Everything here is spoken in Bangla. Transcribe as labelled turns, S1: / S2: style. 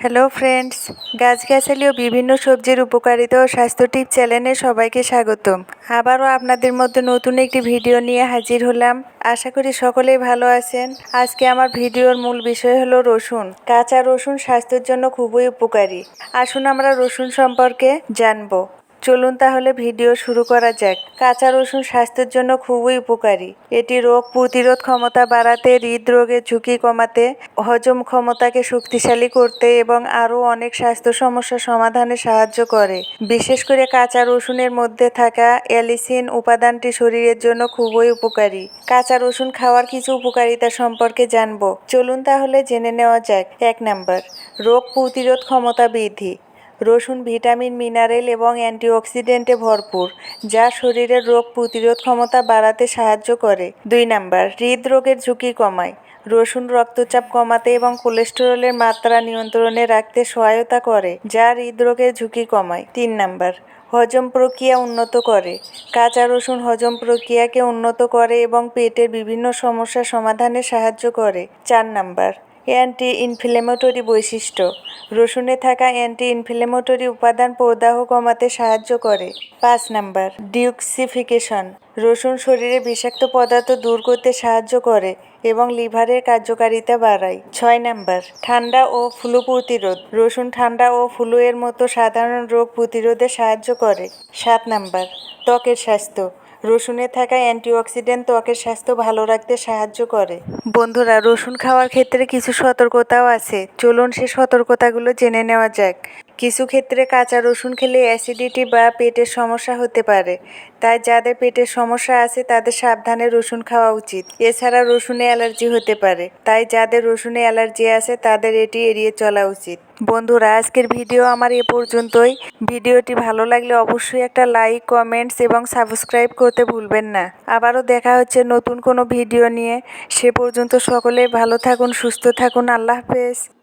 S1: হ্যালো ফ্রেন্ডস গাছগাছালি ও বিভিন্ন সবজির উপকারিতা ও স্বাস্থ্য টিপ চ্যানেলে সবাইকে স্বাগতম। আবারও আপনাদের মধ্যে নতুন একটি ভিডিও নিয়ে হাজির হলাম। আশা করি সকলেই ভালো আছেন। আজকে আমার ভিডিওর মূল বিষয় হলো রসুন। কাঁচা রসুন স্বাস্থ্যের জন্য খুবই উপকারী। আসুন আমরা রসুন সম্পর্কে জানব। চলুন তাহলে ভিডিও শুরু করা যাক। কাঁচা রসুন স্বাস্থ্যের জন্য খুবই উপকারী। এটি রোগ প্রতিরোধ ক্ষমতা বাড়াতে হৃদরোগের ঝুঁকি কমাতে, হজম ক্ষমতাকে শক্তিশালী করতে এবং আরও অনেক স্বাস্থ্য সমস্যা সমাধানে সাহায্য করে। বিশেষ করে কাঁচা রসুনের মধ্যে থাকা অ্যালিসিন উপাদানটি শরীরের জন্য খুবই উপকারী। কাঁচা রসুন খাওয়ার কিছু উপকারিতা সম্পর্কে জানব। চলুন তাহলে জেনে নেওয়া যাক। এক নাম্বার, রোগ প্রতিরোধ ক্ষমতা বৃদ্ধি। রসুন, ভিটামিন, মিনারেল এবং অ্যান্টিঅক্সিডেন্টে ভরপুর, যা শরীরের রোগ প্রতিরোধ ক্ষমতা বাড়াতে সাহায্য করে। দুই নাম্বার, হৃদরোগের ঝুঁকি কমায়। রসুন রক্তচাপ কমাতে এবং কোলেস্টেরলের মাত্রা নিয়ন্ত্রণে রাখতে সহায়তা করে, যা হৃদরোগের ঝুঁকি কমায়। তিন নাম্বার, হজম প্রক্রিয়া উন্নত করে। কাঁচা রসুন হজম প্রক্রিয়াকে উন্নত করে এবং পেটের বিভিন্ন সমস্যা সমাধানে সাহায্য করে। চার নাম্বার অ্যান্টি ইনফ্লেমেটরি বৈশিষ্ট্য। রসুনে থাকা অ্যান্টি ইনফ্লেমেটরি উপাদান প্রদাহ কমাতে সাহায্য করে। পাঁচ নাম্বার, ডিউক্সিফিকেশন। রসুন শরীরে বিষাক্ত পদার্থ দূর করতে সাহায্য করে এবং লিভারের কার্যকারিতা বাড়ায়। ছয় নাম্বার, ঠান্ডা ও ফ্লু প্রতিরোধ। রসুন ঠান্ডা ও ফ্লু এর মতো সাধারণ রোগ প্রতিরোধে সাহায্য করে। সাত নাম্বার, ত্বকের স্বাস্থ্য। রসুনে থাকা অ্যান্টিঅক্সিডেন্ট ত্বকের স্বাস্থ্য ভালো রাখতে সাহায্য করে। বন্ধুরা, রসুন খাওয়ার ক্ষেত্রে কিছু সতর্কতাও আছে। চলুন সে সতর্কতাগুলো জেনে নেওয়া যাক। কিছু ক্ষেত্রে কাঁচা রসুন খেলে অ্যাসিডিটি বা পেটের সমস্যা হতে পারে। তাই যাদের পেটের সমস্যা আছে, তাদের সাবধানে রসুন খাওয়া উচিত। এছাড়া রসুনে অ্যালার্জি হতে পারে। তাই যাদের রসুনে অ্যালার্জি আছে, তাদের এটি এড়িয়ে চলা উচিত। বন্ধুরা, আজকের ভিডিও আমার এ পর্যন্তই। ভিডিওটি ভালো লাগলে অবশ্যই একটা লাইক কমেন্টস এবং সাবস্ক্রাইব করতে ভুলবেন না। আবারও দেখা হচ্ছে নতুন কোনো ভিডিও নিয়ে। সে পর্যন্ত সকলে ভালো থাকুন, সুস্থ থাকুন। আল্লাহ হাফেজ।